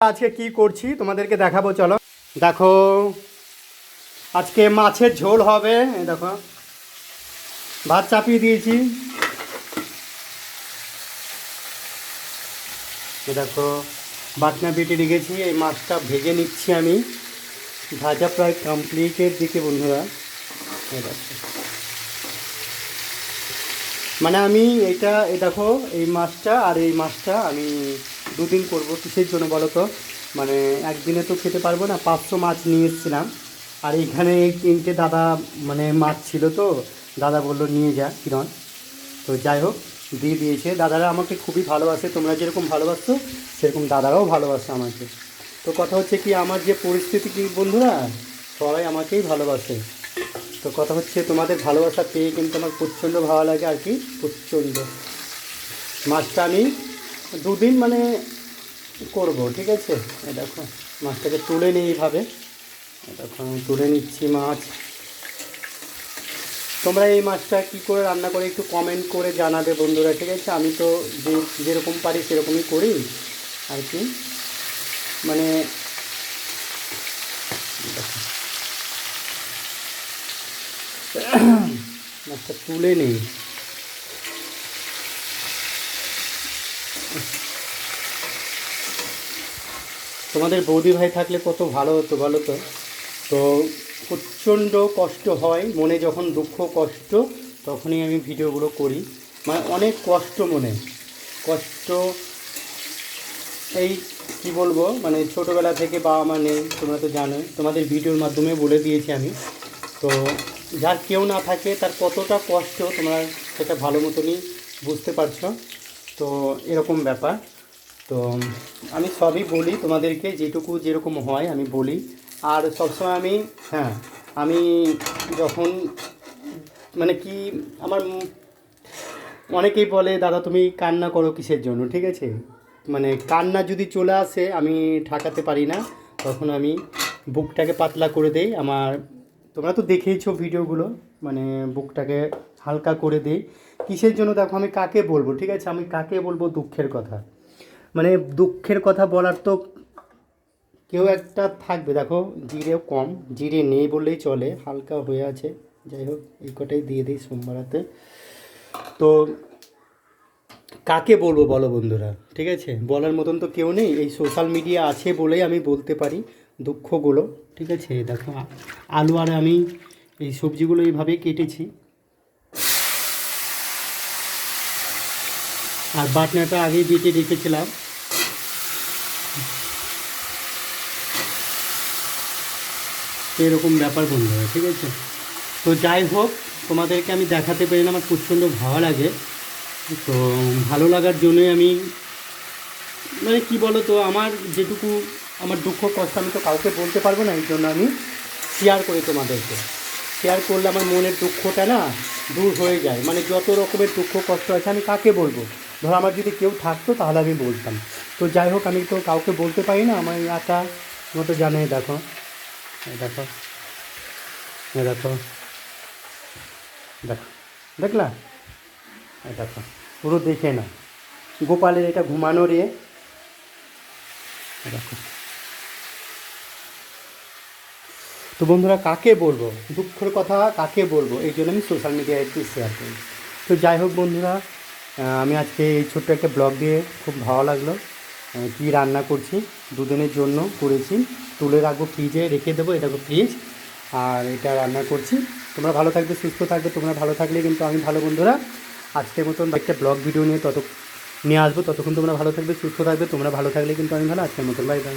আজকে কি করছি তোমাদেরকে দেখাবো, চলো। দেখো, আজকে মাছের ঝোল হবে দেখো। ভাত চাপিয়ে দিয়েছি। দেখো, বাটনা বেটে রেখেছি, এই মাছটা ভেজে নিচ্ছি আমি। ভাজা প্রায় কমপ্লিটের দিকে, বন্ধুরা। মানে আমি এই দেখো, এই মাছটা আর এই মাছটা আমি দুদিন করব কিসের জন্য বলো তো? মানে একদিনে তো খেতে পারব না, পাঁচশো মাছ নিয়ে এসেছিলাম। আর এইখানে এই তিনটে দাদা মানে মাছ ছিল তো, দাদা বলল নিয়ে যা কিরণ। তো যাই হোক, দিয়ে দিয়েছে। দাদারা আমাকে খুবই ভালোবাসে, তোমরা যেরকম ভালোবাসো সেরকম দাদারাও ভালোবাসে আমাকে। তো কথা হচ্ছে কি, আমার যে পরিস্থিতি কি বন্ধুরা, সবাই আমাকেই ভালোবাসে। তো কথা হচ্ছে, তোমাদের ভালোবাসা পেয়ে কিন্তু আমার প্রচণ্ড ভালো লাগে আর কি, প্রচণ্ড। মাছটা আমি দুদিন মানে করব, ঠিক আছে? দেখো, মাছটাকে তুলে নিই এইভাবে। দেখো, আমি তুলে নিচ্ছি মাছ। তোমরা এই মাছটা কি করে রান্না করে একটু কমেন্ট করে জানাবে বন্ধুরা, ঠিক আছে? আমি তো যে যেরকম পারি সেরকমই করি আর কি। মানে মাছটা তুলে নেই। তোমাদের বৌদি ভাই থাকলে কত ভালো হতো বলো তো? তো প্রচণ্ড কষ্ট হয়, মনে যখন দুঃখ, কষ্ট, তখনই আমি ভিডিওগুলো করি। মানে অনেক কষ্ট মনে। কষ্ট এই কি বলব? মানে ছোটোবেলা থেকে বাবা মা নেই, তোমরা তো জানোই। তোমাদের ভিডিওর মাধ্যমে বলে দিয়েছি আমি। তো যার কেউ না থাকে, তার কতটা কষ্ট তোমরা সেটা ভালো মতনই বুঝতে পারছ। তো এরকম ব্যাপার। তো আমি সবই বলি তোমাদেরকে, যেটুকু যেরকম হয় আমি বলি। আর সবসময় আমি হ্যাঁ আমি যখন মানে কি, আমার অনেকেই বলে, দাদা, তুমি কান্না করো কিসের জন্য? ঠিক আছে? মানে কান্না যদি চলে আসে, আমি ঠাকাতে পারি না। তখন আমি বুকটাকে পাতলা করে দেই। আমার, তোমরা তো দেখেইছো ভিডিওগুলো মানে বুকটাকে হালকা করে দিই। কিসের জন্য? দেখো, আমি কাকে বলব? ঠিক আছে? আমি কাকে বলব? দুঃখের কথা। মানে দুঃখের কথা বলার তো কেউ একটা থাকবে, দেখো জিরেও কম, জিরে নেই বললেই চলে, হালকা হয়ে আছে, যাই হোক, এই কটাই দিয়ে দিই সোমবারাতে তো কাকে বলব বলো বন্ধুরা, ঠিক আছে? বলার মতন তো কেউ নেই, এই সোশ্যাল মিডিয়া আছে বলেই আমি বলতে পারি দুঃখগুলো, ঠিক আছে? দেখো, আলু আর আমি এই সবজিগুলো এইভাবেই কেটেছি। আর বাটনাটা আগেই বেটে রেখেছিলাম। এরকম ব্যাপার বন্ধুরা, ঠিক আছে? তো যাই হোক, তোমাদেরকে আমি দেখাতে পেরে আমার প্রচণ্ড ভালো লাগে। তো ভালো লাগার জন্যই আমি মানে কি বলো তো আমার যেটুকু, আমার দুঃখ কষ্ট আমি তো কাউকে বলতে পারব না, এই জন্য আমি শেয়ার করি তোমাদেরকে। শেয়ার করলে আমার মনের দুঃখটা না দূর হয়ে যায়। মানে যত রকমের দুঃখ কষ্ট আছে, আমি কাকে বলব? ধরো আমার যদি কেউ থাকতো তাহলে আমি বলতাম। তো যাই হোক, আমি তো কাউকে বলতে পারি না, আমার একা মতো জানে দেখো। দেখো। দেখো। দেখো। দেখলা? দেখো। পুরো দেখে না গোপালের এটা ঘুমানোর এই দেখো। তো বন্ধুরা, কাকে বলব? দুঃখের কথা কাকে বলব? এই জন্য আমি সোশ্যাল মিডিয়ায় একটু শেয়ার করি। তো যাই হোক বন্ধুরা আমি আজকে এই ছোট্ট একটা ব্লগ দিয়ে খুব ভালো লাগল। কি রান্না করছি, দুদিনের জন্য করেছি। তুলে রাখব ফ্রিজে রেখে দেবো, এটা ফ্রিজ আর এটা রান্না করছি। তোমরা ভালো থাকবে, সুস্থ থাকবে, তোমরা ভালো থাকলে কিন্তু আমি ভালো বন্ধুরা। আজকের মতন একটা ব্লগ ভিডিও নিয়ে তত নিয়ে আসব। ততক্ষণ তোমরা ভালো থাকবে, সুস্থ থাকবে, তোমরা ভালো থাকলে কিন্তু আমি ভালো। আজকের মতন বাই বাই